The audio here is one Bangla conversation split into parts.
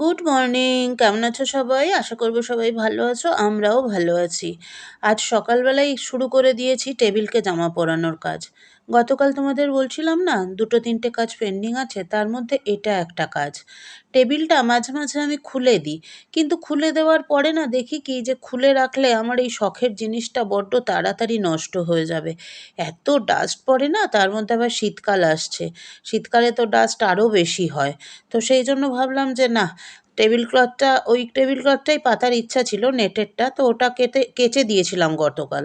গুড মর্নিং কেমন আছো সবাই? আশা করব সবাই ভালো আছো, আমরাও ভালো আছি। আজ সকালবেলায় শুরু করে দিয়েছি টেবিলকে জামা পরানোর কাজ। গতকাল তোমাদের বলছিলাম না, দুটো তিনটে কাজ পেন্ডিং আছে, তার মধ্যে এটা একটা কাজ। টেবিলটা মাঝে মাঝে আমি খুলে দিই, কিন্তু খুলে দেওয়ার পরে না দেখি কি যে খুলে রাখলে আমার এই শখের জিনিসটা বড্ড তাড়াতাড়ি নষ্ট হয়ে যাবে। এত ডাস্ট পড়ে না, তার মধ্যে আবার শীতকাল আসছে, শীতকালে তো ডাস্ট আরও বেশি হয়। তো সেই জন্য ভাবলাম যে না টেবিল ক্লথটা ওই টেবিল ক্লথটাই পাতার ইচ্ছা ছিল নেটেরটা তো ওটা কেটে, কেচে দিয়েছিলাম গতকাল।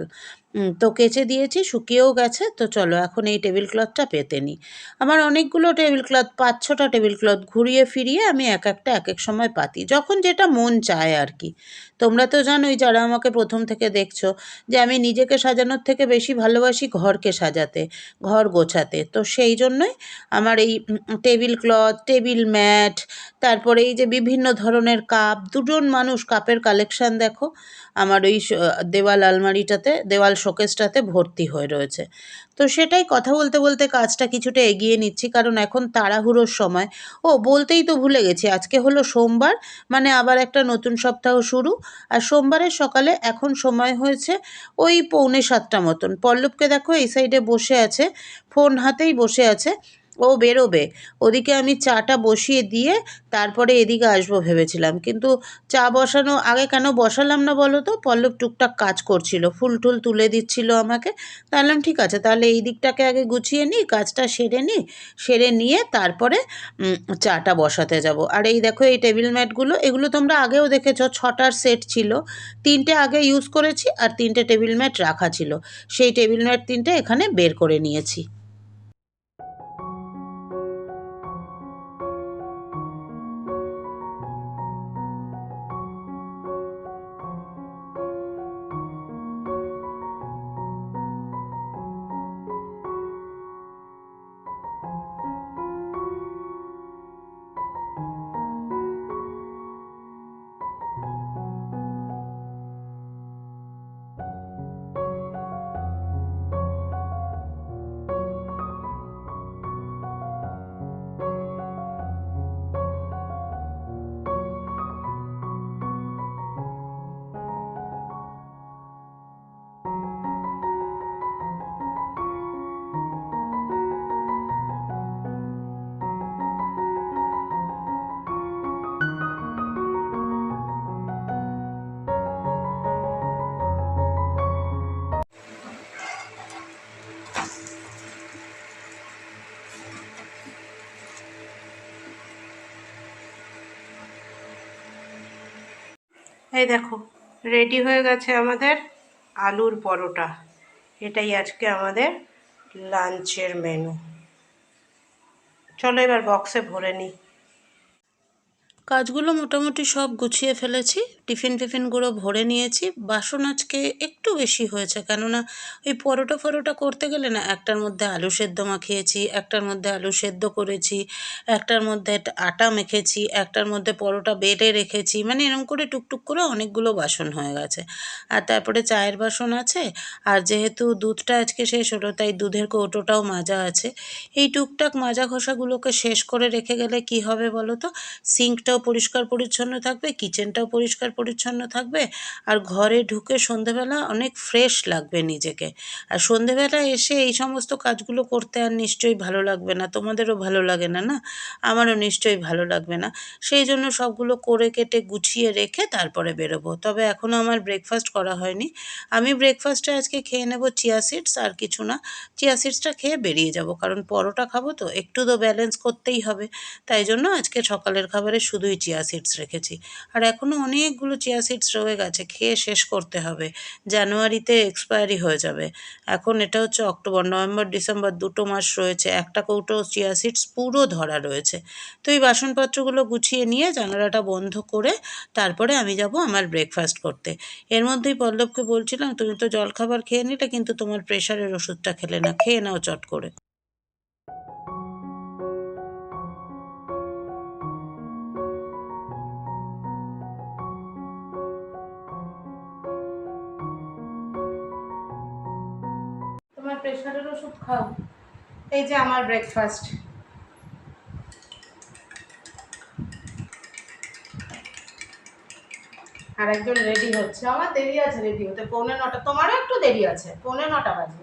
তো কেচে দিয়েছি, শুকিয়েও গেছে, তো চলো এখন এই টেবিল ক্লথটা পেতে নিই। আমার অনেকগুলো টেবিল ক্লথ পাঁচ ছটা টেবিল ক্লথ ঘুরিয়ে ফিরিয়ে আমি এক একটা এক এক সময় পাতি, যখন যেটা মন চায় আর কি। তোমরা তো জানোই যারা আমাকে প্রথম থেকে দেখছ যে আমি নিজেকে সাজানোর থেকে বেশি ভালোবাসি ঘরকে সাজাতে, ঘর গোছাতে, তো সেই জন্যই আমার এই টেবিল ক্লথ টেবিল ম্যাট তারপরে এই যে বিভিন্ন ধরনের কাপ দুজন মানুষ কাপের কালেকশান দেখো আমার ওই দেওয়াল আলমারিটাতে, দেওয়াল শোকেসটাতে ভর্তি হয়ে রয়েছে। তো সেটাই কথা বলতে বলতে কাজটা কিছুটা এগিয়ে নিচ্ছি, কারণ এখন তাড়াহুড়োর সময়। ও, বলতেই তো ভুলে গেছি, আজকে হলো সোমবার মানে আবার একটা নতুন সপ্তাহ শুরু। আর সোমবারের সকালে এখন সময় হয়েছে ওই পৌনে সাতটা মতন। পল্লবকে দেখো এই সাইডে বসে আছে, ফোন হাতেই বসে আছে। ও বেরোবে। ওদিকে আমি চাটা বসিয়ে দিয়ে তারপরে এদিকে আসব ভেবেছিলাম। কিন্তু চা বসানো, আগে কেন বসালাম না বলো তো? পল্লব টুকটাক কাজ করছিল, ফুল টুল তুলে দিচ্ছিল আমাকে। তাহলে ঠিক আছে, তাহলে এই দিকটাকে আগে গুছিয়ে নিই কাজটা সেরে নিই সেরে নিয়ে তারপরে চাটা বসাতে যাব। আর এই দেখো, এই টেবিল ম্যাটগুলো, এগুলো তোমরা আগেও দেখেছ, ছটার সেট ছিল। তিনটে আগে ইউজ করেছি আর তিনটে টেবিল ম্যাট রাখা ছিল। সেই টেবিল ম্যাট তিনটে এখানে বের করে নিয়েছি। এই দেখো রেডি হয়ে গেছে আমাদের আলুর পরোটা। এটাই আজকে আমাদের লাঞ্চের মেনু চলো এবার বক্সে ভরে নিই। কাজগুলো মোটামুটি সব গুছিয়ে ফেলেছি। টিফিন ফিফিনগুলো ভরে নিয়েছি। বাসন আজকে একটু বেশি হয়েছে, কেননা ওই পরোটা ফরোটা করতে গেলে না একটার মধ্যে আলু সেদ্ধ মাখিয়েছি, একটার মধ্যে আলু সেদ্ধ করেছি, একটার মধ্যে আটা মেখেছি, একটার মধ্যে পরোটা বেটে রেখেছি মানে এরকম করে টুকটুক করে অনেকগুলো বাসন হয়ে গেছে। আর তারপরে চায়ের বাসন আছে, আর যেহেতু দুধটা আজকে শেষ হলো, তাই দুধের কৌটোটাও মাজা আছে। এই টুকটাক মাজা ঘষাগুলোকে শেষ করে রেখে গেলে কি হবে বলো তো? সিঙ্কটাও পরিষ্কার পরিচ্ছন্ন থাকবে, কিচেনটাও পরিষ্কার পরিচ্ছন্ন থাকবে আর ঘরে ঢুকে সন্ধেবেলা অনেক ফ্রেশ লাগবে নিজেকে। আর সন্ধেবেলা এসে এই সমস্ত কাজগুলো করতে আর নিশ্চয়ই ভালো লাগবে না, তোমাদেরও ভালো লাগে না না? আমারও নিশ্চয়ই ভালো লাগবে না। সেই জন্য সবগুলো করে কেটে গুছিয়ে রেখে তারপরে বেরোবো। তবে এখনও আমার ব্রেকফাস্ট করা হয়নি। আমি ব্রেকফাস্টে আজকে খেয়ে নেব চিয়া সিডস আর কিছু না। চিয়া সিডসটা খেয়ে বেরিয়ে যাব, কারণ পরোটা খাব তো, একটু তো ব্যালেন্স করতেই হবে। তাই জন্য আজকে সকালের খাবারে শুধুই চিয়া সিডস রেখেছি। আর এখনও অনেকগুলো চিয়া সিডস রয়ে গেছে, খেয়ে শেষ করতে হবে। জানুয়ারিতে এক্সপায়ারি হয়ে যাবে। এখন এটা হচ্ছে অক্টোবর, নভেম্বর, ডিসেম্বর দুটো মাস রয়েছে, একটা কৌটো চিয়া সিডস পুরো ধরা রয়েছে। তো এই বাসনপত্রগুলো গুছিয়ে নিয়ে জানালাটা বন্ধ করে তারপরে আমি যাব আমার ব্রেকফাস্ট করতে। এর মধ্যেই পল্লবকে বলছিলাম, তুমি তো জলখাবার খেয়ে নিলে, কিন্তু তোমার প্রেশারের ওষুধটা খেলে না। খেয়ে নাও চট করে। খাও। এই যে আমার ব্রেকফাস্ট আর একজন রেডি হচ্ছে। আমার দেরি আছে রেডি হতে। পৌনে নটা। তোমারও একটু দেরি আছে। পৌনে নটা বাজে।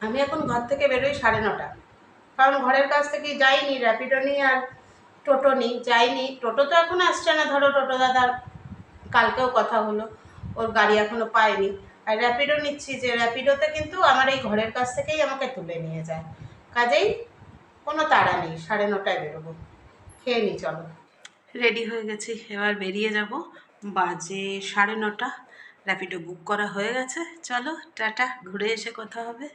আমি এখন ঘর থেকে বেরোই সাড়ে নটা। কারণ ঘরের কাছ থেকে যাইনি র্যাপিডো নিই আর টোটো নিই যাইনি। টোটো তো এখন আসছে না। ধরো টোটো দাদার কালকেও কথা হলো। ওর গাড়ি এখনও পায়নি। আর র্যাপিডো নিচ্ছি যে র্যাপিডোতে কিন্তু আমার এই ঘরের কাছ থেকেই আমাকে তুলে নিয়ে যায়। কাজেই কোনো তাড়া নেই সাড়ে নটায় বেরোবো। খেয়ে নিই চলো। রেডি হয়ে গেছি এবার বেরিয়ে যাব। বাজে সাড়ে নটা র্যাপিডো বুক করা হয়ে গেছে। চলো টাটা ঘুরে এসে কথা হবে।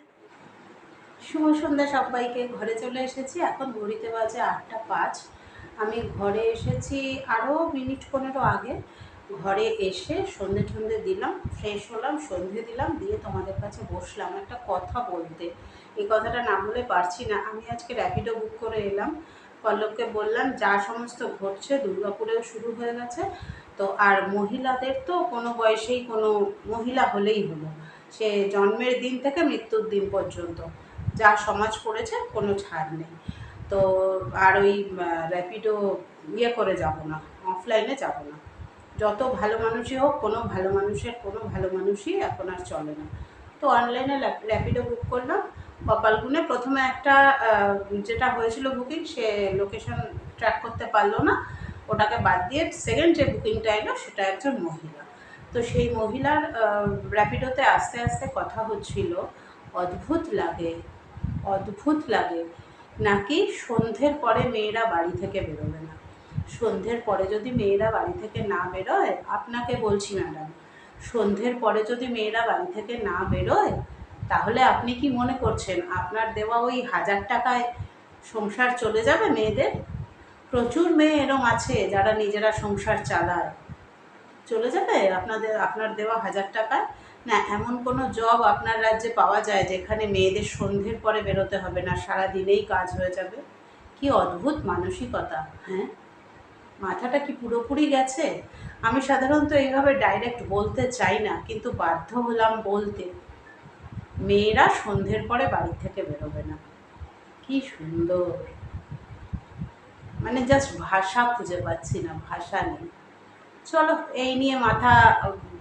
শুভ সন্ধ্যা সবাইকে ঘরে চলে এসেছি। এখন ঘড়িতে বাজে আটটা পাঁচ। আমি ঘরে এসেছি আরও মিনিট পনেরো আগে। ঘরে এসে সন্ধে টন্ধে দিলাম ফ্রেশ হলাম, সন্ধে দিলাম, দিয়ে তোমাদের কাছে বসলাম একটা কথা বলতে। এই কথাটা না বলে পারছি না। আমি আজকে র্যাপিডো বুক করে এলাম। পল্লবকে বললাম, যা সমস্ত ঘটছে দুর্গাপুরেও শুরু হয়ে গেছে। তো আর মহিলাদের তো কোনো বয়সেই কোনো মহিলা হলেই হলো। সে জন্মের দিন থেকে মৃত্যুর দিন পর্যন্ত। যা সমাজ করেছে, কোনো ছাড় নেই। তো আর ওই র্যাপিডো ইয়ে করে যাব না অফলাইনে যাব না। যত ভালো মানুষই হোক, কোনো ভালো মানুষের কোনো ভালো মানুষই এখন আর চলে না। তো অনলাইনে র্যাপিডো বুক করলাম। কপালগুনে প্রথমে একটা যেটা হয়েছিল বুকিং সে লোকেশন ট্র্যাক করতে পারল না। ওটাকে বাদ দিয়ে সেকেন্ড যে বুকিংটা এলো, সেটা একজন মহিলা। তো সেই মহিলার র্যাপিডোতে আস্তে আস্তে কথা হচ্ছিল। অদ্ভুত লাগে অদ্ভুত লাগে। নাকি সন্ধ্যের পরে মেয়েরা বাড়ি থেকে বেরোবে না। সন্ধ্যের পরে যদি মেয়েরা বাড়ি থেকে না বেরোয়, আপনাকে বলছি ম্যাডাম, সন্ধ্যের পরে যদি মেয়েরা বাড়ি থেকে না বেরোয়, তাহলে আপনি কি মনে করছেন আপনার দেওয়া ওই হাজার টাকায় সংসার চলে যাবে মেয়েদের? প্রচুর মেয়ে এরম আছে যারা নিজেরা সংসার চালায়। চলে যাবে আপনাদের, আপনার দেওয়া হাজার টাকায়? না, এমন কোনো জব আপনার রাজ্যে পাওয়া যায় যেখানে মেয়েদের সন্ধ্যের পরে বেরোতে হবে না সারা দিনেই কাজ হয়ে যাবে? কি অদ্ভুত মানসিকতা হ্যাঁ? মাথাটা কি পুরোপুরি গেছে? আমি সাধারণত এইভাবে ডাইরেক্ট বলতে চাই না, কিন্তু বাধ্য হলাম বলতে। মেয়েরা সন্ধ্যের পরে বাড়ি থেকে বেরোবে না। কি সুন্দর। মানে জাস্ট ভাষা খুঁজে পাচ্ছি না, ভাষা নেই। চলো, এই নিয়ে মাথা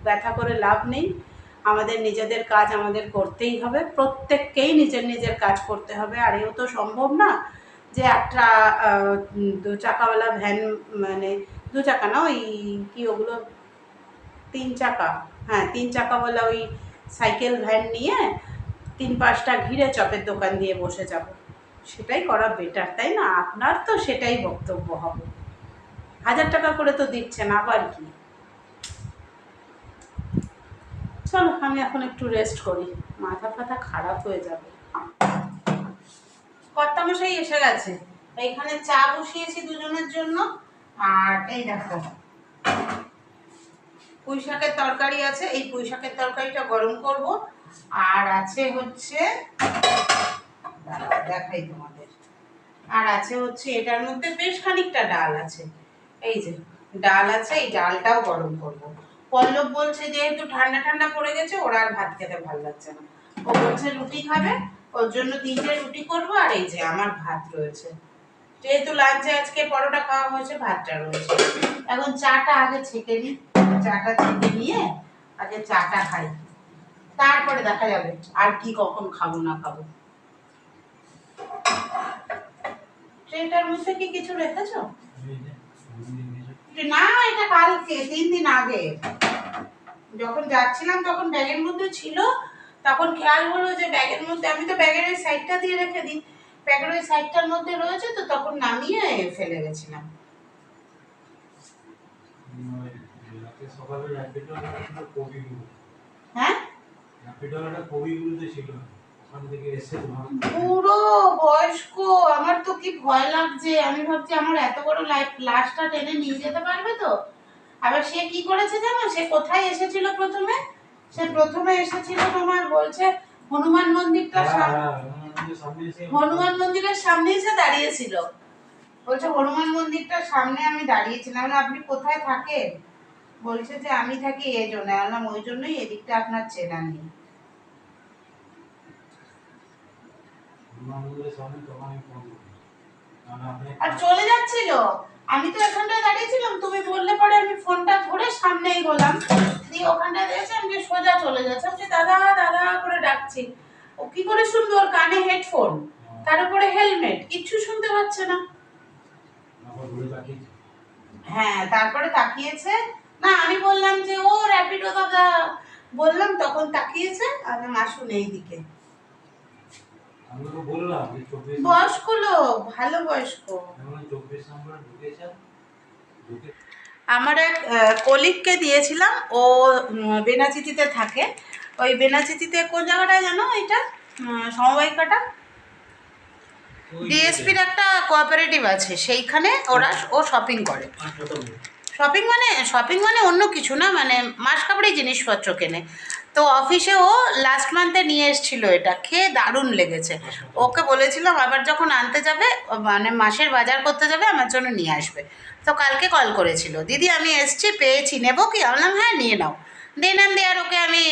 ব্যথা করে লাভ নেই। আমাদের নিজেদের কাজ আমাদের করতেই হবে। প্রত্যেককেই নিজের নিজের কাজ করতে হবে। আর এও তো সম্ভব না যে একটা দু চাকাওয়ালা ভ্যান মানে দু চাকা না ওই কি ওগুলো? তিন চাকা হ্যাঁ তিন চাকাওয়ালা ওই সাইকেল ভ্যান নিয়ে তিন পাঁচটা ঘিরে চপের দোকান দিয়ে বসে যাব। সেটাই করা বেটার তাই না? আপনার তো সেটাই বক্তব্য হবে। হাজার টাকা করে তো দিচ্ছেন, আবার কি? চলো, আমি এখন একটু রেস্ট করি। মাথা ফাথা খারাপ হয়ে যাবে। কর্তামশাই এসে গেছে। এইখানে চা বসিয়েছি দুজনের জন্য। আর এই দেখো পুঁই শাকের তরকারি আছে। এই পুঁই শাকের তরকারিটা গরম করব। আর আছে হচ্ছে দেখাই তোমাদের। আর আছে হচ্ছে, এটার মধ্যে বেশ খানিকটা ডাল আছে। এই যে, ডাল আছে, এই ডালটাও গরম করব। পল্লব বলছে, যেহেতু ঠান্ডা ঠান্ডা পড়ে গেছে, ওরা আর ভাত খেতে ভালো লাগছে না। ও বলছে, রুটি খাবে? ওর জন্য তিনটে রুটি করব আর এই যে আমার ভাত রয়েছে। যেহেতু লাঞ্চে আজকে পরোটা খাওয়া হয়েছে, ভাতটা রয়েছে। এখন চাটা আগে ছেঁকে নিই। চাটা ছেঁকে নিয়ে আগে চাটা খাই। তারপরে দেখা যাবে আর কি কখন খাব, না খাব। ট্রেটার মধ্যে কি কিছু রেখেছো? না, এটা কালকে, তিন দিন আগে। যখন যাচ্ছিলাম তখন ব্যাগের মধ্যে ছিল তখন খেয়াল হলো যে ব্যাগের মধ্যে, আমি তো ব্যাগের ওই সাইডটা দিয়ে রেখে দিই। ব্যাগের ওই সাইডটার মধ্যে রয়েছে তো তখন নামিয়ে ফেলে গেছিলাম। হ্যাঁ? বয়স্ক, আমার তো কি ভয় লাগছে। আমি ভাবছি আমার এত বড় লাইফ লাশটা টেনে নিয়ে যেতে পারবে তো? আবার সে কি করেছে জানো? সে কোথায় এসেছিল প্রথমে? সে প্রথমে এসেছিল তোমার বলছে হনুমান মন্দিরটা হ্যাঁ, এসে হনুমান মন্দিরের সামনে এসে দাঁড়িয়েছিল। বলছে হনুমান মন্দিরটার সামনে আমি দাঁড়িয়েছিলাম আপনি কোথায় থাকেন? বলছে যে আমি থাকি এই জন্য। বললাম ওই জন্যই এদিকটা আপনার চেনা নেই। আর চলে যাচ্ছিল। আমি তো এখানটায় দাঁড়িয়েছিলাম তুমি বললে পরে আমি ফোনটা ধরে সামনেই গেলাম দিয়ে ওখানটায় দেখেছিলাম যে সোজা চলে যাচ্ছে। আমি দাদা দাদা করে ডাকছি। ও কি করে শুনবে ওর কানে হেডফোন তার উপরে হেলমেট কিচ্ছু শুনতে পাচ্ছে না। হ্যাঁ তারপরে তাকিয়েছে। না, আমি বললাম যে, ও র্যাপিডো দাদা। বললাম, তখন তাকিয়েছে, আর মাসুন এই দিকে আমি বয়স্ক লোক, ভালো বয়স্ক। চব্বিশ নম্বর ঢুকেছে ঢুকে আমার এক কলিগকে দিয়েছিলাম ও বেনাচিতিতে থাকে। ওই বেনাচিতিতে কোন জায়গাটায় জানো এটা? সমবায়িকাটা? ডিএসপির একটা কোঅপারেটিভ আছে সেইখানে ওরা ও শপিং করে। শপিং মানে শপিং মানে অন্য কিছু না মানে মাস কাপড়ে জিনিসপত্র কেনে। তো অফিসে ও লাস্ট মান্থে নিয়ে এসেছিল এটা। খেয়ে দারুণ লেগেছে। ওকে বলেছিলাম আবার যখন আনতে যাবে মানে মাসের বাজার করতে যাবে আমার জন্য নিয়ে আসবে। তো কালকে কল করেছিল। দিদি আমি এসছি পেয়েছি নেব কি? বললাম হ্যাঁ নিয়ে নাও। দেন অ্যান্ড দেয়ার ওকে আমি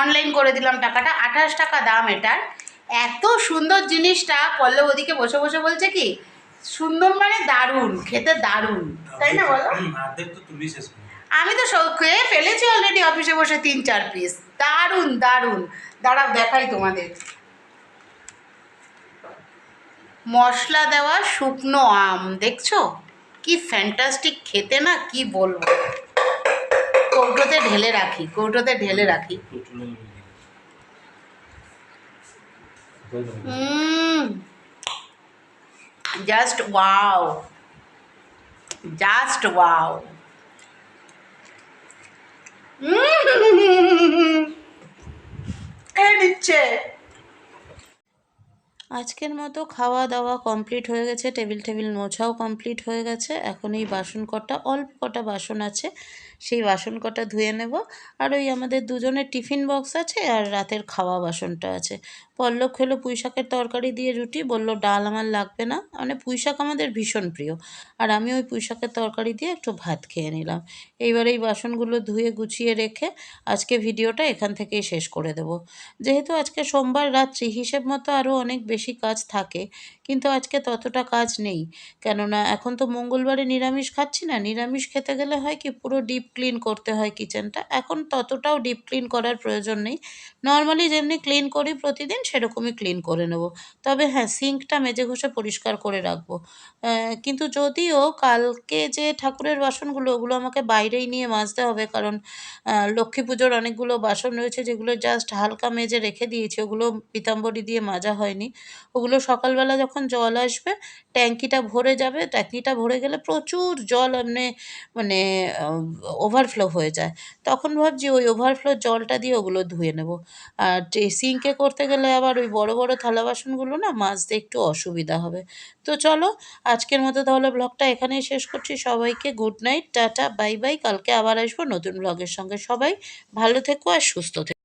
অনলাইন করে দিলাম টাকাটা। আঠাশ টাকা দাম এটার। এত সুন্দর জিনিসটা পল্লব ওদিকে বসে বসে বলছে কি সুন্দর মানে দারুণ খেতে দারুণ। তাই না বলো? আমি তো সব খেয়ে ফেলেছি অলরেডি অফিসে বসে তিন চার পিস দারুণ দারুণ। দাঁড়াও, দেখাই তোমাদের। মশলা দেওয়া শুকনো আম, দেখছ? কি ফ্যান্টাস্টিক খেতে না, কি বলব? কৌটোতে ঢেলে রাখি, কৌটোতে ঢেলে রাখি। জাস্ট ওয়াও জাস্ট ওয়াও খেয়ে নিচ্ছে। আজকের মতো খাওয়া দাওয়া কমপ্লিট হয়ে গেছে টেবিল টেবিল মোছাও কমপ্লিট হয়ে গেছে। এখন এই বাসন কটা অল্প কটা বাসন আছে। সেই বাসন কটা ধুয়ে নেব। আর ওই আমাদের দুজনের টিফিন বক্স আছে আর রাতের খাওয়া বাসনটা আছে। পল্লব খেলো পুঁই শাকের তরকারি দিয়ে রুটি, বলল ডাল আমার লাগবে না। মানে পুঁই শাক আমাদের ভীষণ প্রিয়। আর আমি ওই পুঁই শাকের তরকারি দিয়ে একটু ভাত খেয়ে নিলাম। এইবার এই বাসনগুলো ধুয়ে গুছিয়ে রেখে আজকে ভিডিওটা এখান থেকেই শেষ করে দেব। যেহেতু আজকে সোমবার রাত্রি, হিসেব মতো আরও অনেক বেশি কাজ থাকে, কিন্তু আজকে ততটা কাজ নেই। কেননা এখন তো মঙ্গলবারে নিরামিষ খাচ্ছি না। নিরামিষ খেতে গেলে হয় কি পুরো ডিপ ক্লিন করতে হয় কিচেনটা এখন ততটাও ডিপ ক্লিন করার প্রয়োজন নেই। নর্মালি যেমনি ক্লিন করি প্রতিদিন, সেরকমই ক্লিন করে নেব। তবে হ্যাঁ সিঙ্কটা মেজে ঘষে পরিষ্কার করে রাখব। কিন্তু যদিও কালকে যে ঠাকুরের বাসনগুলো, ওগুলো আমাকে বাইরেই নিয়ে মাজতে হবে, কারণ লক্ষ্মী পুজোর অনেকগুলো বাসন রয়েছে, যেগুলো জাস্ট হালকা মেজে রেখে দিয়েছি। ওগুলো পিতাম্বরী দিয়ে মাজা হয়নি। ওগুলো সকালবেলা যখন জল আসবে ট্যাঙ্কিটা ভরে যাবে। ট্যাঙ্কিটা ভরে গেলে প্রচুর জল এমনি মানে ওভারফ্লো হয়ে যায়। তখন ভাবছি ওই ওভারফ্লো জলটা দিয়ে ওগুলো ধুয়ে নেব। আর সিঙ্কে করতে গেলে আবার ওই বড় বড় থালা বাসনগুলো না মাজতে একটু অসুবিধা হবে। তো চলো, আজকের মতো তাহলে ব্লগটা এখানেই শেষ করছি। সবাইকে good night tata bye bye কালকে আবার আসব নতুন ব্লগের সঙ্গে। সবাই ভালো থেকো আর সুস্থ থেকো।